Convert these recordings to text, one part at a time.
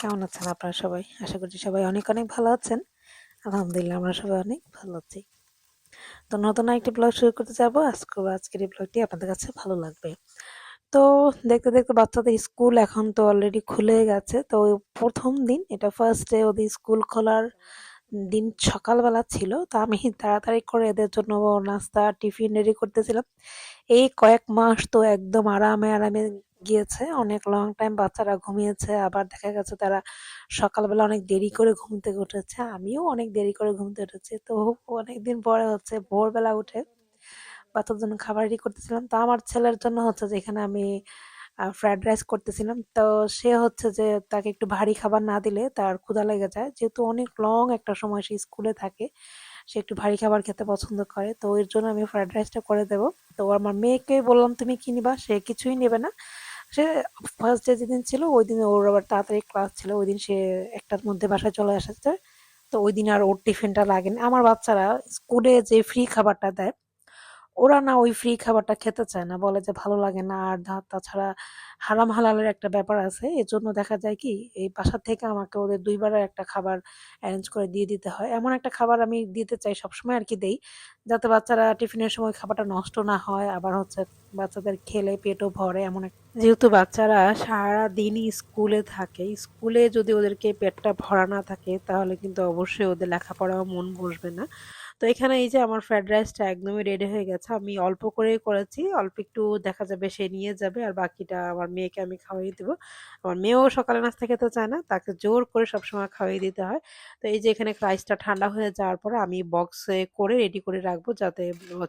কেমন আছেন আপনারা সবাই? আশা করছি সবাই অনেক অনেক ভালো আছেন। আলহামদুলিল্লাহ, আমরা সবাই অনেক ভালো আছি। তো নতুন একটি ব্লগ শুরু করতে যাব। আজকে আজকের এই ব্লগটি আপনাদের কাছে ভালো লাগবে। তো দেখতে দেখতে বাচ্চাদের স্কুল এখন তো অলরেডি খুলে গেছে। তো প্রথম দিন, এটা ফার্স্ট ডে ওদের স্কুল খোলার দিন সকালবেলা ছিল, তো আমি তাড়াতাড়ি করে এদের জন্য নাস্তা, টিফিন রেডি করতেছিলাম। এই কয়েক মাস তো একদম আরামে আরামে গিয়েছে, অনেক লং টাইম বাচ্চারা ঘুমিয়েছে, আবার দেখা গেছে তারা সকালবেলা অনেক দেরি করে ঘুম থেকে উঠেছে, আমিও অনেক দেরি করে ঘুম থেকে উঠেছি। তো অনেকদিন পরে হচ্ছে ভোরবেলা উঠে বাচ্চার জন্য খাবার রেডি করতেছিলাম। তো আমার ছেলের জন্য হচ্ছে যেখানে আমি ফ্রাইড রাইস করতেছিলাম। তো সে হচ্ছে যে তাকে একটু ভারী খাবার না দিলে তার ক্ষুধা লেগে যায়। যেহেতু অনেক লং একটা সময় সে স্কুলে থাকে, সে একটু ভারী খাবার খেতে পছন্দ করে। তো এর জন্য আমি ফ্রাইড রাইসটা করে দেব। তো আমার মেয়েকে বললাম, তুমি কি নিবা? সে কিছুই নেবে না। সে ফার্স্ট ডে যেদিন ছিল, ওই দিন ওর আবার তাড়াতাড়ি ক্লাস ছিল। ওই দিন সে একটার মধ্যে বাসায় চলে এসেছে। তো ওই দিন আর ওর টিফিনটা লাগেনি। আমার বাচ্চারা স্কুলে যে ফ্রি খাবারটা দেয় ওরা না ওই ফ্রি খাবারটা খেতে চায় না। বলে যে ভালো লাগে না। আর তাছাড়া হারাম হালালের একটা ব্যাপার আছে। এজন্য দেখা যায় কি, এই বাসা থেকে আমাকে ওদের দুইবারের একটা খাবার অ্যারেঞ্জ করে দিয়ে দিতে হয়। এমন একটা খাবার আমি দিতে চাই সবসময় আর কি দেই, যাতে বাচ্চারা টিফিনের সময় খাবারটা নষ্ট না হয়। আবার হচ্ছে বাচ্চাদের খেলে পেটও ভরে এমন এক, যেহেতু বাচ্চারা সারা দিনই স্কুলে থাকে, স্কুলে যদি ওদেরকে পেটটা ভরা না থাকে, তাহলে কিন্তু অবশ্যই ওদের লেখাপড়াও মন বসবে না। তো এখানে এই যে আমার ফ্রাইড রাইসটা একদমই রেডি হয়ে গেছে। আমি অল্প করেই করেছি, অল্প একটু দেখা যাবে সে নিয়ে যাবে আর বাকিটা আমার মেয়েকে আমি খাওয়াই দেবো। আমার মেয়েও সকালে নাস্তা খেতে চায় না, তাকে জোর করে সবসময় খাওয়াই দিতে হয়। তো এই যে এখানে রাইসটা ঠান্ডা হয়ে যাওয়ার পরে আমি বক্সে করে রেডি করে রাখব যাতে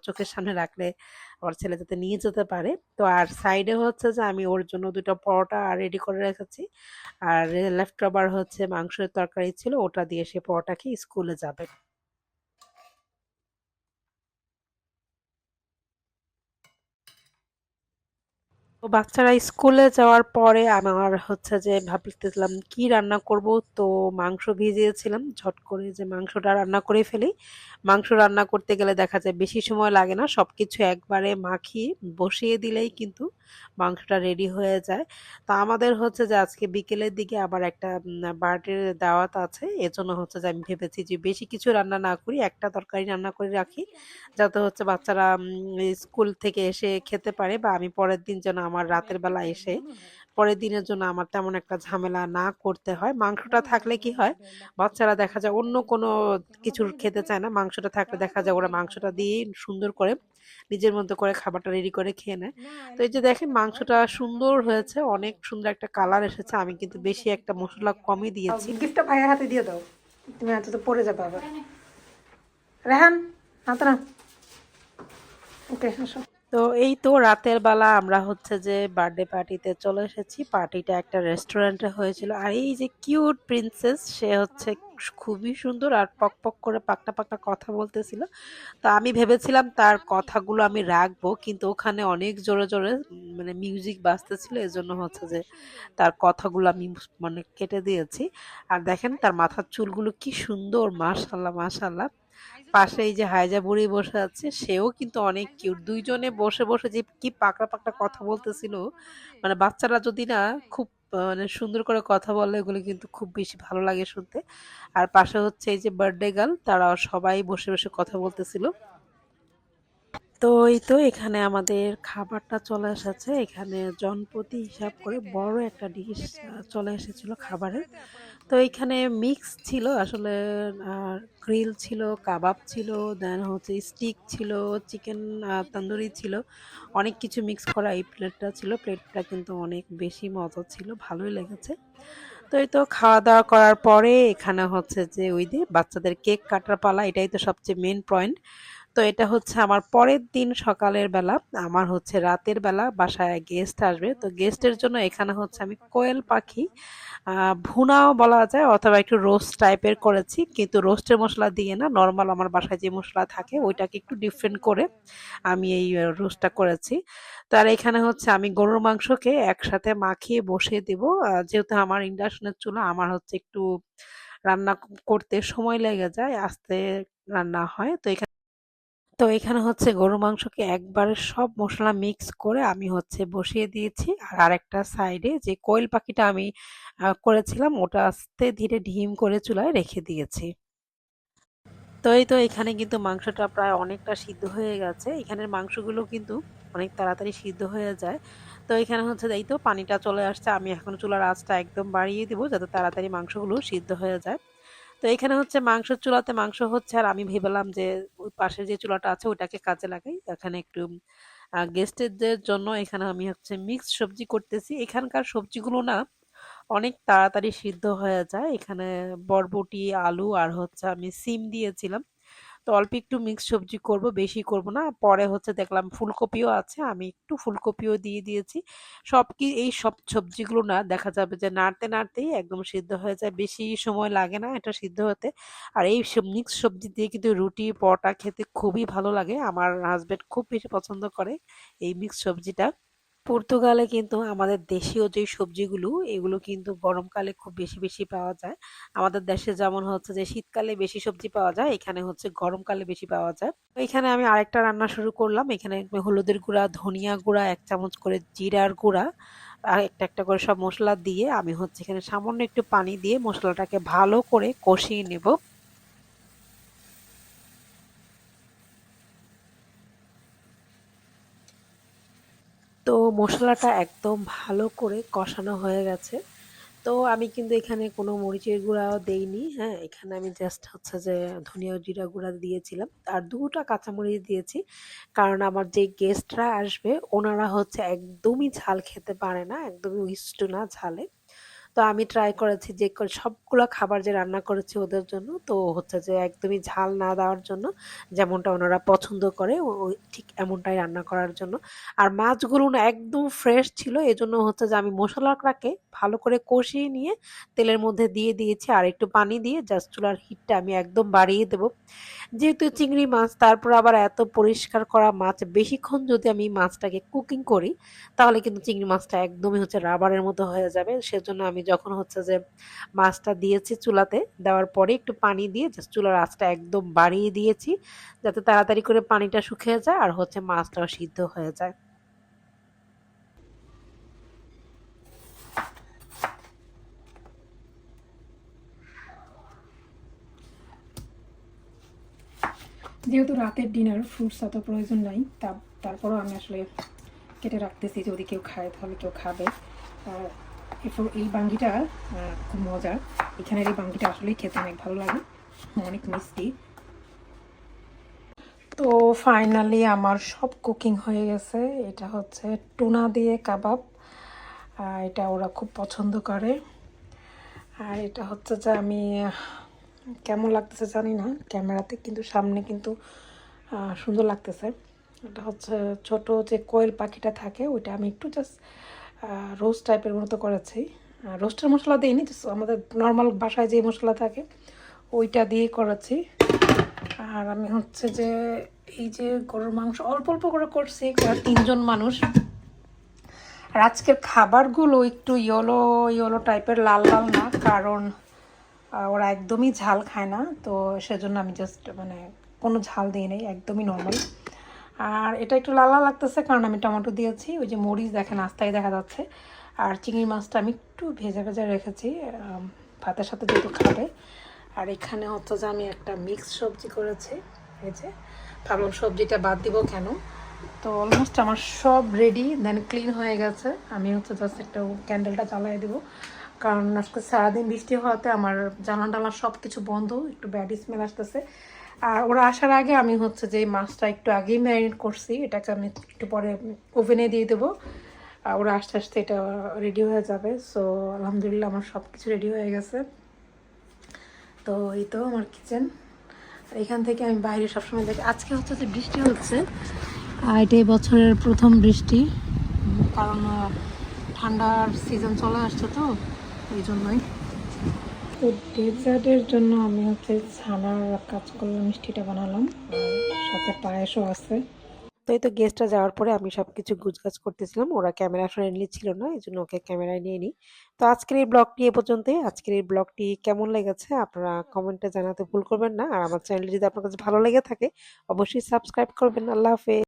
চোখের সামনে রাখলে আমার ছেলে যাতে নিয়ে যেতে পারে। তো আর সাইডে হচ্ছে যে আমি ওর জন্য দুটো পরোটা রেডি করে রেখেছি। আর লেফট ওভার হচ্ছে মাংসের তরকারি ছিল, ওটা দিয়ে সে পরোটা খেয়ে স্কুলে যাবে। তো বাচ্চারা স্কুলে যাওয়ার পরে আমার হচ্ছে যে ভাবতেছিলাম, কি রান্না করব? তো মাংস ভিজিয়েছিলাম, ঝট করে যে মাংসটা রান্না করে ফেলি। মাংস রান্না করতে গেলে দেখা যায় বেশি সময় লাগে না সব কিছু একবারে মাখিয়ে বসিয়ে দিলেই কিন্তু মাংসটা রেডি হয়ে যায়। তো আমাদের হচ্ছে যে আজকে বিকেলের দিকে আবার একটা বার্থডের দাওয়াত আছে। এজন্য হচ্ছে যে আমি ভেবেছি যে বেশি কিছু রান্না না করি, একটা তরকারি রান্না করে রাখি। যাতে হচ্ছে বাচ্চারা স্কুল থেকে এসে খেতে পারে বা আমি পরের দিন যেন আমার রাতের বেলা এসে পরের দিনের জন্য আমার তেমন একটা ঝামেলা না করতে হয়। মাংসটা থাকলে কি হয়? বাচ্চারা দেখা যায় অন্য কোনো কিছু খেতে চায় না। মাংসটা থাকলে দেখা যায় ওরা মাংসটা দিয়ে সুন্দর করে নিজের মতো করে খাবারটা রেডি করে খেয়ে নেয়। তো এই যে দেখেন মাংসটা সুন্দর হয়েছে, অনেক সুন্দর একটা কালার এসেছে। আমি কিন্তু বেশি একটা মশলা কমই দিয়েছি। গিফটটা ভাইয়ের হাতে দিয়ে দাও। তুমি হাতে তো পড়ে যাবে আবার। রেহান, হাতে না ওকে, আসো। তো এই তো রাতের বেলা আমরা হচ্ছে যে বার্থডে পার্টিতে চলে এসেছি। পার্টিটা একটা রেস্টুরেন্টে হয়েছিল। আর এই যে কিউট প্রিন্সেস সে হচ্ছে খুবই সুন্দর আর পক পক করে পাকটা পাকটা কথা বলতেছিল। তো আমি ভেবেছিলাম তার কথাগুলো আমি রাখব, কিন্তু ওখানে অনেক জোরে জোরে মানে মিউজিক বাজতেছিল। এজন্য হচ্ছে যে তার কথাগুলো আমি মানে কেটে দিয়েছি। আর দেখেন তার মাথার চুলগুলো কি সুন্দর, মাশাল্লাহ মাশাল্লাহ। পাশে এই যে হায়জা বুড়ি বসে আছে, সেও কিন্তু অনেক কিউট দুইজনে বসে বসে যে কি পাকড়া পাকড়া কথা বলতেছিল মানে বাচ্চারা যদি না খুব মানে সুন্দর করে কথা বলে, এগুলো কিন্তু খুব বেশি ভালো লাগে শুনতে। আর পাশে হচ্ছে এই যে বার্থডে গার্ল তারা সবাই বসে বসে কথা বলতেছিল। তো এই তো এখানে আমাদের খাবারটা চলে এসেছে। এখানে জনপ্রতি হিসাব করে বড় একটা ডিশ চলে এসেছিল খাবারের তো এখানে মিক্স ছিল আসলে গ্রিল ছিল কাবাব ছিল দেন হচ্ছে স্টিক ছিল চিকেন তন্দুরি ছিল। অনেক কিছু মিক্স করা এই প্লেটটা ছিল। প্লেটটা কিন্তু অনেক বেশি মজা ছিল, ভালোই লেগেছে। তো এই তো খাওয়া দাওয়া করার পরে এখানে হচ্ছে যে ওই দিয়ে বাচ্চাদের কেক কাটার পালা, এটাই তো সবচেয়ে মেন পয়েন্ট তো এটা হচ্ছে আমার পরের দিন সকালের বেলা, আমার হচ্ছে রাতের বেলা বাসায় গেস্ট আসবে। তো গেস্টের জন্য এখানে হচ্ছে আমি কোয়েল পাখি ভুনাও বলা যায় অথবা একটু রোস্ট টাইপের করেছি। কিন্তু রোস্টের মশলা দিয়ে না নর্মাল আমার বাসায় যে মশলা থাকে ওইটাকে একটু ডিফারেন্ট করে আমি এই রোস্টটা করেছি। তো আর এখানে হচ্ছে আমি গরুর মাংসকে একসাথে মাখিয়ে বসিয়ে দেব। যেহেতু আমার ইন্ডাকশনের চুলা, আমার হচ্ছে একটু রান্না করতে সময় লেগে যায়, আস্তে রান্না হয়। তো এখানে তো এখানে হচ্ছে গরু মাংসকে একবারে সব মশলা মিক্স করে আমি হচ্ছে বসিয়ে দিয়েছি। আর আরেকটা সাইডে যে কোয়েল পাখিটা আমি করেছিলাম, ওটা আস্তে ধীরে ঢিম করে চুলায় রেখে দিয়েছি। তো এই তো এখানে কিন্তু মাংসটা প্রায় অনেকটা সিদ্ধ হয়ে গেছে। এখানের মাংসগুলো কিন্তু অনেক তাড়াতাড়ি সিদ্ধ হয়ে যায়। তো এখানে হচ্ছে এই তো পানিটা চলে আসছে। আমি এখন চুলার আঁচটা একদম বাড়িয়ে দিব যাতে তাড়াতাড়ি মাংসগুলো সিদ্ধ হয়ে যায়। তো এখানে হচ্ছে মাংস চুলাতে মাংস হচ্ছে, আর আমি ভেবেলাম যে ওই পাশে যে চুলাটা আছে ওটাকে কাজে লাগাই। এখানে একটু গেস্টেদের জন্য এখানে আমি হচ্ছে মিক্সড সবজি করতেছি। এখানকার সবজিগুলো না অনেক তাড়াতাড়ি সিদ্ধ হয়ে যায়। এখানে বরবটি, আলু আর হচ্ছে আমি সিম দিয়েছিলাম। তো অল্প একটু মিক্স সবজি করব, বেশি করব না। পরে হচ্ছে দেখলাম ফুলকপিও আছে, আমি একটু ফুলকপিও দিয়ে দিয়েছি। সব কি এই সব সবজিগুলো না দেখা যাবে যে নাড়তে নাড়তেই একদম সিদ্ধ হয়ে যায়, বেশি সময় লাগে না এটা সিদ্ধ হতে। আর এই মিক্স সবজি দিয়ে কিন্তু রুটি, পরোটা খেতে খুবই ভালো লাগে। আমার হাজবেন্ড খুব বেশি পছন্দ করে এই মিক্স সবজিটা। পর্তুগালে কিন্তু আমাদের দেশীয় যে সবজিগুলো, এগুলো কিন্তু গরমকালে খুব বেশি বেশি পাওয়া যায়। আমাদের দেশে যেমন হচ্ছে যে শীতকালে বেশি সবজি পাওয়া যায়, এখানে হচ্ছে গরমকালে বেশি পাওয়া যায়। এখানে আমি আরেকটা রান্না শুরু করলাম। এখানে হলুদের গুঁড়া, ধনিয়া গুঁড়া, এক চামচ করে জিরার গুঁড়া, আর একটা একটা করে সব মশলা দিয়ে আমি হচ্ছে এখানে সামান্য একটু পানি দিয়ে মশলাটাকে ভালো করে কষিয়ে নেব। তো মশলাটা একদম ভালো করে কষানো হয়ে গেছে। তো আমি কিন্তু এখানে কোনো মরিচের গুঁড়াও দেইনি হ্যাঁ? এখানে আমি জাস্ট হচ্ছে যে ধনিয়া জিরা গুঁড়া দিয়েছিলাম। আর দুটা কাঁচামরিচ দিয়েছি, কারণ আমার যে গেস্টরা আসবে, ওনারা হচ্ছে একদমই ঝাল খেতে পারে না, একদমই ইস্টু না ঝালে। তো আমি ট্রাই করেছি যে সবগুলো খাবার যে রান্না করেছি ওদের জন্য। তো হচ্ছে যে একদমই ঝাল না দেওয়ার জন্য, যেমনটা ওনারা পছন্দ করে ঠিক এমনটাই রান্না করার জন্য। আর মাছগুলো না একদম ফ্রেশ ছিল, এজন্য হচ্ছে যে আমি মশলাটাকে ভালো করে কষিয়ে নিয়ে তেলের মধ্যে দিয়ে দিয়েছি, আর একটু পানি দিয়ে জাস্ট চুলার হিটটা আমি একদম বাড়িয়ে দেবো। যেহেতু চিংড়ি মাছ, তারপর আবার এত পরিষ্কার করা মাছ, বেশিক্ষণ যদি আমি মাছটাকে কুকিং করি, তাহলে কিন্তু চিংড়ি মাছটা একদমই হচ্ছে রাবারের মতো হয়ে যাবে। সেজন্য আমি যখন হচ্ছে যে মাছটা দিয়েছি চুলাতে, দেওয়ার পরে একটু পানি দিয়ে জাস্ট চুলার আঁচটা একদম বাড়িয়ে দিয়েছি, যাতে তাড়াতাড়ি করে পানিটা শুকিয়ে যায় আর হচ্ছে মাছটাও সিদ্ধ হয়ে যায়। যেহেতু রাতের ডিনার ফ্রুটস এত প্রয়োজন নাই, তা, তারপরেও আমি আসলে কেটে রাখতেছি যদি কেউ খায়, তাহলে কেউ খাবে। আর এই এই বাঙ্গিটা খুব মজার। এখানের এই বাঙ্গিটা আসলেই খেতে অনেক ভালো লাগে, অনেক মিষ্টি। তো ফাইনালি আমার সব কুকিং হয়ে গেছে। এটা হচ্ছে টুনা দিয়ে কাবাব। এটা ওরা খুব পছন্দ করে। আর এটা হচ্ছে যে আমি কেমন লাগতেছে জানি না, ক্যামেরাতে কিন্তু সামনে কিন্তু সুন্দর লাগতেছে। এটা হচ্ছে ছোট যে কোয়েল পাখিটা থাকে, ওইটা আমি একটু জাস্ট রোস্ট টাইপের মতো করেছি। রোস্টের মশলা দিইনি আমাদের নর্মাল বাসায় যে মশলা থাকে, ওইটা দিয়ে করেছি। আর আমি হচ্ছে যে এই যে গরুর মাংস অল্প অল্প করে করছি তিনজন মানুষ। আর আজকের খাবারগুলো একটু ইয়েলো ইয়েলো টাইপের লাল লাল না, কারণ ওরা একদমই ঝাল খায় না, তো সেজন্য আমি জাস্ট মানে কোনো ঝাল দিই নেই, একদমই নর্মাল আর এটা একটু লাল লাগতেছে কারণ আমি টমেটো দিয়েছি, ওই যে মরিচ দেখেন, আস্তায় দেখা যাচ্ছে। আর চিংড়ি মাছটা আমি একটু ভেজে ভেজে রেখেছি ভাতের সাথে যেহেতু খাবে। আর এখানে হচ্ছে যে আমি একটা মিক্স সবজি করেছি, এই যে। ভাবলাম সবজিটা বাদ দিব কেন? তো অলমোস্ট আমার সব রেডি দেন ক্লিন হয়ে গেছে। আমি হচ্ছে জাস্ট একটা ক্যান্ডেলটা জ্বালিয়ে দেবো। কারণ আজকে সারাদিন বৃষ্টি হওয়াতে আমার জানালা টালা সব কিছু বন্ধ, একটু ব্যাড স্মেল আসতেছে। আর ওরা আসার আগে আমি হচ্ছে যে মাছটা একটু আগেই ম্যারিনেট করছি, এটাকে আমি একটু পরে ওভেনে দিয়ে দেবো। আর ওরা আস্তে আস্তে এটা রেডি হয়ে যাবে। সো আলহামদুলিল্লাহ আমার সব কিছু রেডি হয়ে গেছে। তো এই তো আমার কিচেন এখান থেকে আমি বাইরে সবসময় দেখি আজকে হচ্ছে যে বৃষ্টি হচ্ছে। আর এটাই বছরের প্রথম বৃষ্টি। কারণ ঠান্ডার সিজন চলে আসছে তো এই জন্যই। তো ডেজার্টের জন্য আমি হচ্ছে ছানার কাজ করলাম মিষ্টিটা বানালাম সাথে পায়েসও আছে। তো এই তো গেস্টটা যাওয়ার পরে আমি সব কিছু গুছগাছ করতেছিলাম ওরা ক্যামেরা ফ্রেন্ডলি ছিল না এই জন্য ওকে ক্যামেরায় নিয়ে নিই তো আজকের এই ব্লগটি এ পর্যন্তই। আজকের এই ব্লগটি কেমন লেগেছে আপনারা কমেন্টে জানাতে ভুল করবেন না আর আমার চ্যানেলটি যদি আপনার কাছে ভালো লেগে থাকে অবশ্যই সাবস্ক্রাইব করবেন। আল্লাহ হাফেজ।